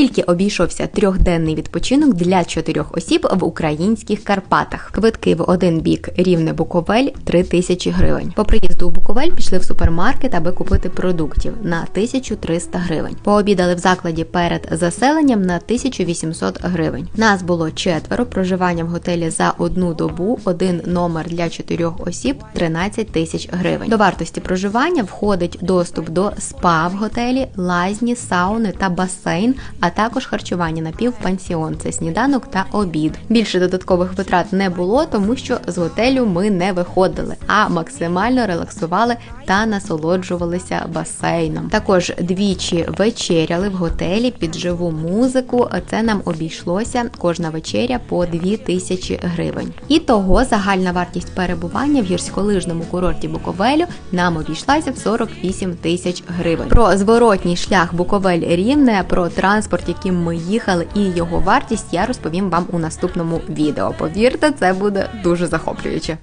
Скільки обійшовся трьохденний відпочинок для чотирьох осіб в українських Карпатах? Квитки в один бік рівне Буковель 3 тисячі гривень. По приїзду у Буковель пішли в супермаркет, аби купити продуктів на 1300 гривень. Пообідали в закладі перед заселенням на 1800 гривень. Нас було четверо. Проживання в готелі за одну добу, один номер для чотирьох осіб 13 тисяч гривень. До вартості проживання входить доступ до спа в готелі, лазні, сауни та басейн, а також харчування на півпансіон. Це сніданок та обід. Більше додаткових витрат не було, тому що з готелю ми не виходили, а максимально релаксували та насолоджувалися басейном. Також двічі вечеряли в готелі під живу музику. Це нам обійшлося кожна вечеря по 2 тисячі гривень. І того загальна вартість перебування в гірськолижному курорті Буковелю нам обійшлася в 48 тисяч гривень. Про зворотній шлях Буковель Рівне, про транспорт, яким ми їхали, і його вартість я розповім вам у наступному відео. Повірте, це буде дуже захоплююче.